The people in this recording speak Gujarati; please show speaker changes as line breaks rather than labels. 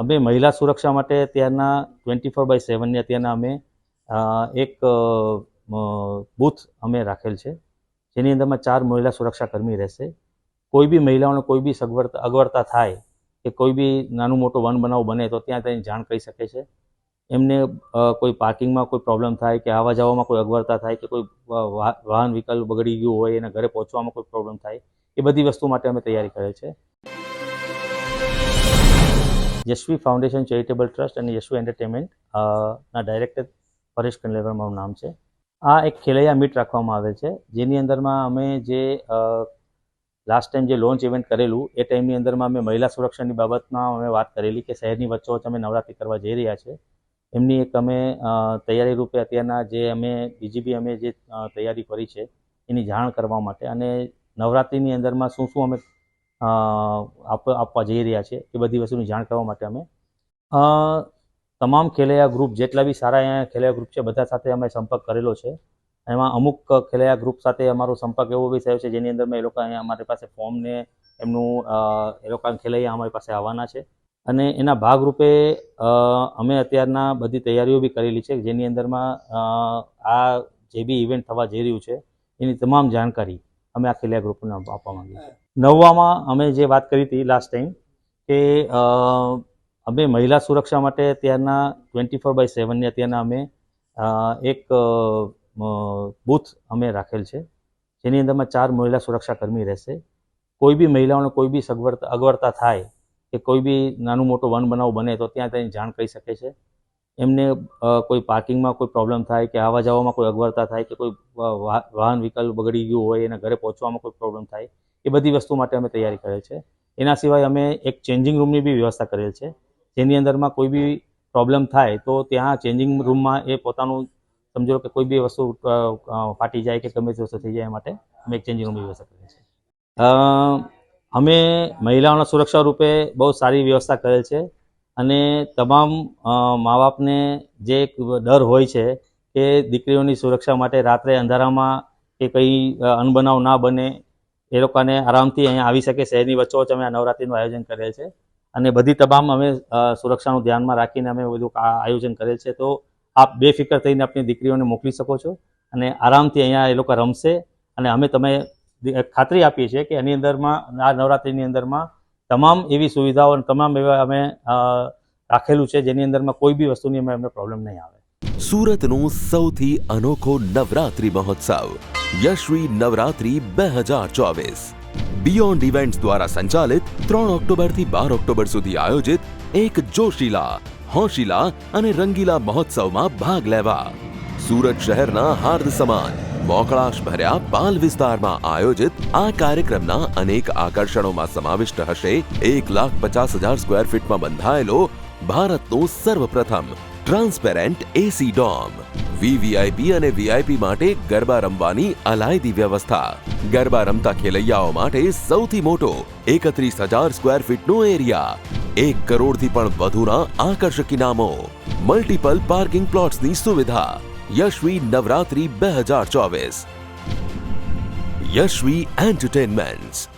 અમે મહિલા સુરક્ષા માટે ત્યારના ટ્વેન્ટી ફોર બાય સેવનને અત્યારના અમે એક બૂથ અમે રાખેલ છે, જેની અંદરમાં ચાર મહિલા સુરક્ષા કર્મી રહેશે. કોઈ બી મહિલાઓને કોઈ બી સગવડતા અગવડતા થાય, કે કોઈ બી નાનું મોટું વન બનાવ બને, તો ત્યાં તેની જાણ કરી શકે છે. એમને કોઈ પાર્કિંગમાં કોઈ પ્રોબ્લેમ થાય, કે આવવા જવામાં કોઈ અગવડતા થાય, કે કોઈ વાહન વિકલ્પ બગડી ગયું હોય, એના ઘરે પહોંચવામાં કોઈ પ્રોબ્લેમ થાય, એ બધી વસ્તુ માટે અમે તૈયારી કરેલ છે. યશવી ફાઉન્ડેશન ચેરિટેબલ ટ્રસ્ટ અને યશવી એન્ટરટેનમેન્ટ ના ડાયરેક્ટર પરેશ કંડલેવર મારું નામ છે. આ એક ખેલૈયા મીટ રાખવામાં આવેલ છે, જેની અંદરમાં અમે જે લાસ્ટ ટાઈમ જે લોન્ચ ઇવેન્ટ કરેલું, એ ટાઈમની અંદરમાં અમે મહિલા સુરક્ષાની બાબતમાં અમે વાત કરેલી કે શહેરની વચ્ચોવચ્ચ અમે નવરાત્રિ કરવા જઈ રહ્યા છે. એમની એક અમે તૈયારી રૂપે અત્યારના જે અમે બીજી બી અમે જે તૈયારી કરી છે, એની જાણ કરવા માટે. અને નવરાત્રિની અંદરમાં શું શું અમે આપવા જઈ રહ્યા છે એ બધી વસ્તુની જાણ કરવા માટે અમે. તમામ ખેલૈયા ગ્રુપ જેટલા બી સારા અહીંયા ખેલૈયા ગ્રુપ છે બધા સાથે અમે સંપર્ક કરેલો છે. એમાં અમુક ખેલૈયા ગ્રુપ સાથે અમારો સંપર્ક એવો બી થયો છે જેની અંદર એ લોકો અહીંયા અમારી પાસે ફોર્મ ને એમનું એ લોકો ખેલૈયા અમારી પાસે આવવાના છે. અને એના ભાગરૂપે અમે અત્યારના બધી તૈયારીઓ બી કરેલી છે જેની અંદરમાં આ જે બી ઇવેન્ટ થવા જઈ રહ્યું છે એની તમામ જાણકારી અમે આ ખેલૈયા ગ્રુપને આપવા માંગીએ છીએ. નવવામાં અમે જે વાત કરી હતી લાસ્ટ ટાઈમ કે અમે મહિલા સુરક્ષા માટે ત્યારના ટ્વેન્ટી ફોર બાય સેવનની અત્યારના અમે એક બૂથ અમે રાખેલ છે, જેની અંદરમાં ચાર મહિલા સુરક્ષા કર્મી રહેશે. કોઈ બી મહિલાઓને કોઈ બી સગવડતા, અગવડતા થાય કે કોઈ બી નાનું મોટું વન બનાવ બને તો ત્યાં તેની જાણ કરી શકે છે. એમને કોઈ પાર્કિંગમાં કોઈ પ્રોબ્લેમ થાય કે આવવા જવામાં કોઈ અગવડતા થાય કે કોઈ વાહન વિકલ્પ બગડી ગયું હોય એના ઘરે પહોંચવામાં કોઈ પ્રોબ્લેમ થાય, એ બધી વસ્તુ માટે અમે તૈયારી કરેલ છે. એના સિવાય અમે એક ચેન્જિંગ રૂમની બી વ્યવસ્થા કરેલ છે. જેની અંદરમાં કોઈ બી પ્રોબ્લેમ થાય તો ત્યાં ચેન્જિંગ રૂમમાં એ પોતાનું સમજો કે કોઈ બી વસ્તુ ફાટી જાય કે ગમે તે વસ્તુ થઈ જાય માટે અમે એક ચેન્જિંગ રૂમની વ્યવસ્થા કરેલ છે. અમે મહિલાઓના સુરક્ષા રૂપે બહુ સારી વ્યવસ્થા કરેલ છે. અને તમામ મા બાપને જે એક ડર હોય છે કે દીકરીઓની સુરક્ષા માટે રાત્રે અંધારામાં કે કંઈ અનબનાવ ના બને, એ લોકોને આરામથી અહીંયા આવી શકે. શહેરની વચ્ચોવચ્ચ અમે આ નવરાત્રિનું આયોજન કરેલ છે. અને બધી તમામ અમે સુરક્ષાનું ધ્યાનમાં રાખીને અમે બધું આયોજન કરેલ છે. તો આપ બેફિકર થઈને આપણી દીકરીઓને મોકલી શકો છો અને આરામથી અહીંયા એ લોકો રમશે. અને અમે તમે ખાતરી આપીએ છીએ કે એની અંદરમાં, આ નવરાત્રિની અંદરમાં તમામ એવી સુવિધાઓ તમામ એવા અમે રાખેલું છે, જેની અંદરમાં કોઈ બી વસ્તુની અમે, અમને પ્રોબ્લેમ નહીં આવે.
સુરતનો સૌથી અનોખો નવરાત્રી મહોત્સવ, યશ્વી નવરાત્રી બે હજાર ચોવીસ. બિયોન્ડ ઇવેન્ટ્સ દ્વારા સંચાલિત ત્રણ ઓક્ટોબરથી બાર ઓક્ટોબર સુધી આયોજિત એક જોશીલા, હોશીલા અને રંગીલા મહોત્સવમાં ભાગ લેવા. સુરત શહેરના હાર્દ સમાન મોકળાશ ભર્યા પાલ વિસ્તારમાં આયોજિત આ કાર્યક્રમના અનેક આકર્ષણોમાં સમાવિષ્ટ હશે. એક લાખ પચાસ હજાર સ્ક્વેર ફીટમાં બંધાયેલો ભારતનો સર્વપ્રથમ ટ્રાન્સપેરેન્ટ એસી ડોમ. વીવીઆઈપી અને વીઆઈપી માટે ગરબા રમવાની અલાયદી વ્યવસ્થા. ગરબા રમતા ખેલૈયાઓ માટે સૌથી મોટો એકત્રીસ હજાર સ્ક્વેર ફીટનો એરિયા. એક કરોડથી પણ વધુના આકર્ષક ઇનામો મલ્ટિપલ પાર્કિંગ પ્લોટ્સની સુવિધા. યશ્વી નવરાત્રી બે હજાર ચોવીસ યશવી એન્ટરટેનમેન્ટ્સ